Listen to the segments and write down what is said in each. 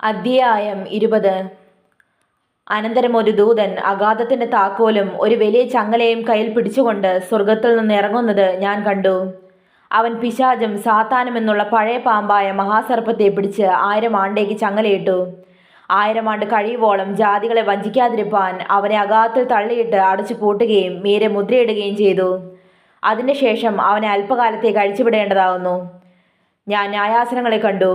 അധ്യായം ഇരുപത്. അനന്തരം ഒരു ദൂതൻ അഗാധത്തിന്റെ താക്കോലും ഒരു വലിയ ചങ്ങലയും കയ്യിൽ പിടിച്ചുകൊണ്ട് സ്വർഗത്തിൽ നിന്ന് ഇറങ്ങുന്നത് ഞാൻ കണ്ടു. അവൻ പിശാചും സാത്താനും എന്നുള്ള പഴയ പാമ്പായ മഹാസർപ്പത്തെ പിടിച്ച് ആയിരം ആണ്ടേക്ക് ചങ്ങലയിട്ടു. ആയിരം ആണ്ട് കഴിയുവോളം ജാതികളെ വഞ്ചിക്കാതിരിപ്പാൻ അവനെ അഗാധത്തിൽ തള്ളിയിട്ട് അടച്ചു പൂട്ടുകയും മീരെ മുദ്രയിടുകയും ചെയ്തു. അതിനുശേഷം അവനെ അല്പകാലത്തേക്ക് അഴിച്ചുവിടേണ്ടതാകുന്നു ഞാൻ ന്യായാസനങ്ങളെ കണ്ടു.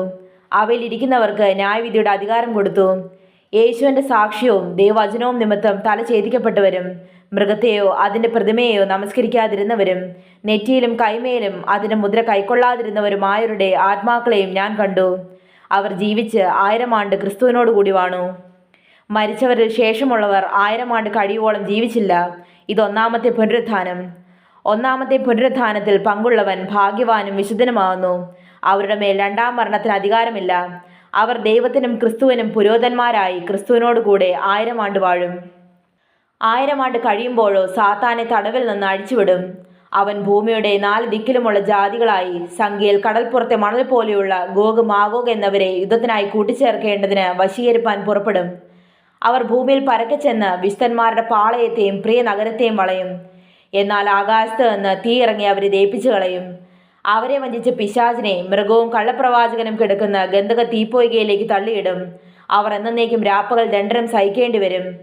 അവയിൽ ഇരിക്കുന്നവർക്ക് ന്യായവിധിയുടെ അധികാരം കൊടുത്തു. യേശുവിന്റെ സാക്ഷ്യവും ദൈവവചനവും നിമിത്തം തല ഛേദിക്കപ്പെട്ടവരും മൃഗത്തെയോ അതിന്റെ പ്രതിമയെയോ നമസ്കരിക്കാതിരുന്നവരും നെറ്റിയിലും കൈമേലും അതിന്റെ മുദ്ര കൈക്കൊള്ളാതിരുന്നവരുമായവരുടെ ആത്മാക്കളെയും ഞാൻ കണ്ടു. അവർ ജീവിച്ച് ആയിരം ആണ്ട് ക്രിസ്തുവിനോട് കൂടി വാണു. മരിച്ചവരിൽ ശേഷമുള്ളവർ ആയിരം ആണ്ട് കഴിയുവോളം ജീവിച്ചില്ല. ഇതൊന്നാമത്തെ പുനരുത്ഥാനം. ഒന്നാമത്തെ പുനരുത്ഥാനത്തിൽ പങ്കുള്ളവൻ ഭാഗ്യവാനും വിശുദ്ധനുമാവുന്നു അവരുടെ മേൽ രണ്ടാം മരണത്തിന് അധികാരമില്ല. അവർ ദൈവത്തിനും ക്രിസ്തുവിനും പുരോധന്മാരായി ക്രിസ്തുവിനോട് കൂടെ ആയിരം ആണ്ട് വാഴും. ആയിരം ആണ്ട് കഴിയുമ്പോഴോ സാത്താനെ തടവിൽ നിന്ന് അഴിച്ചുവിടും. അവൻ ഭൂമിയുടെ നാല് ദിക്കിലുമുള്ള ജാതികളായി സംഖ്യയിൽ കടൽപ്പുറത്തെ മണൽ പോലെയുള്ള ഗോഗ് മാഗോഗ് എന്നിവരെ യുദ്ധത്തിനായി കൂട്ടിച്ചേർക്കേണ്ടതിന് വശീകരിപ്പാൻ പുറപ്പെടും. അവർ ഭൂമിയിൽ പരക്കെ ചെന്ന് വിശുദ്ധന്മാരുടെ പാളയത്തെയും പ്രിയ നഗരത്തെയും വളയും. എന്നാൽ ആകാശത്ത് നിന്ന് തീ ഇറങ്ങി അവരെ ദയിപ്പിച്ചു കളയും അവരെ വഞ്ചിച്ച് പിശാചിനെ മൃഗവും കള്ളപ്രവാചകനും കിടക്കുന്ന ഗന്ധക തീപ്പോയികയിലേക്ക് തള്ളിയിടും. അവർ എന്നേക്കും രാപ്പകൽ ദണ്ഡനം സഹിക്കേണ്ടി വരും.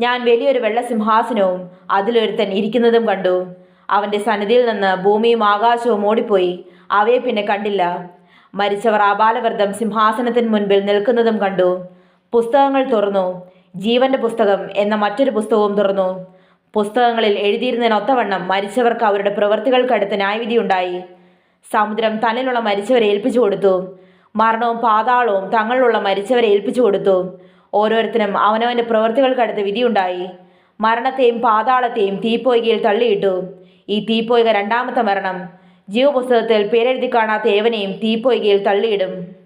ഞാൻ വലിയൊരു വെള്ളസിംഹാസനവും അതിലൊരുത്തൻ ഇരിക്കുന്നതും കണ്ടു. അവന്റെ സന്നിധിയിൽ നിന്ന് ഭൂമിയും ആകാശവും ഓടിപ്പോയി. അവയെ പിന്നെ കണ്ടില്ല. മരിച്ചവർ ആബാലവൃദ്ധം സിംഹാസനത്തിന് മുൻപിൽ നിൽക്കുന്നതും കണ്ടു. പുസ്തകങ്ങൾ തുറന്നു. ജീവന്റെ പുസ്തകം എന്ന മറ്റൊരു പുസ്തകവും തുറന്നു. പുസ്തകങ്ങളിൽ എഴുതിയിരുന്നതിനൊത്തവണ്ണം മരിച്ചവർക്ക് അവരുടെ പ്രവൃത്തികൾക്കടുത്ത് ന്യായവിധിയുണ്ടായി. സമുദ്രം തന്നിലുള്ള മരിച്ചവരെ ഏൽപ്പിച്ചു കൊടുത്തു. മരണവും പാതാളവും തങ്ങളിലുള്ള മരിച്ചവരെ ഏൽപ്പിച്ചു കൊടുത്തു. ഓരോരുത്തരും അവനവന്റെ പ്രവൃത്തികൾക്കടുത്ത് വിധിയുണ്ടായി. മരണത്തെയും പാതാളത്തെയും തീപ്പോയികയിൽ തള്ളിയിട്ടു. ഈ തീപ്പോയിക രണ്ടാമത്തെ മരണം. ജീവപുസ്തകത്തിൽ പേരെഴുതി കാണാത്ത ഏവനെയും തീപ്പോയികയിൽ തള്ളിയിടും.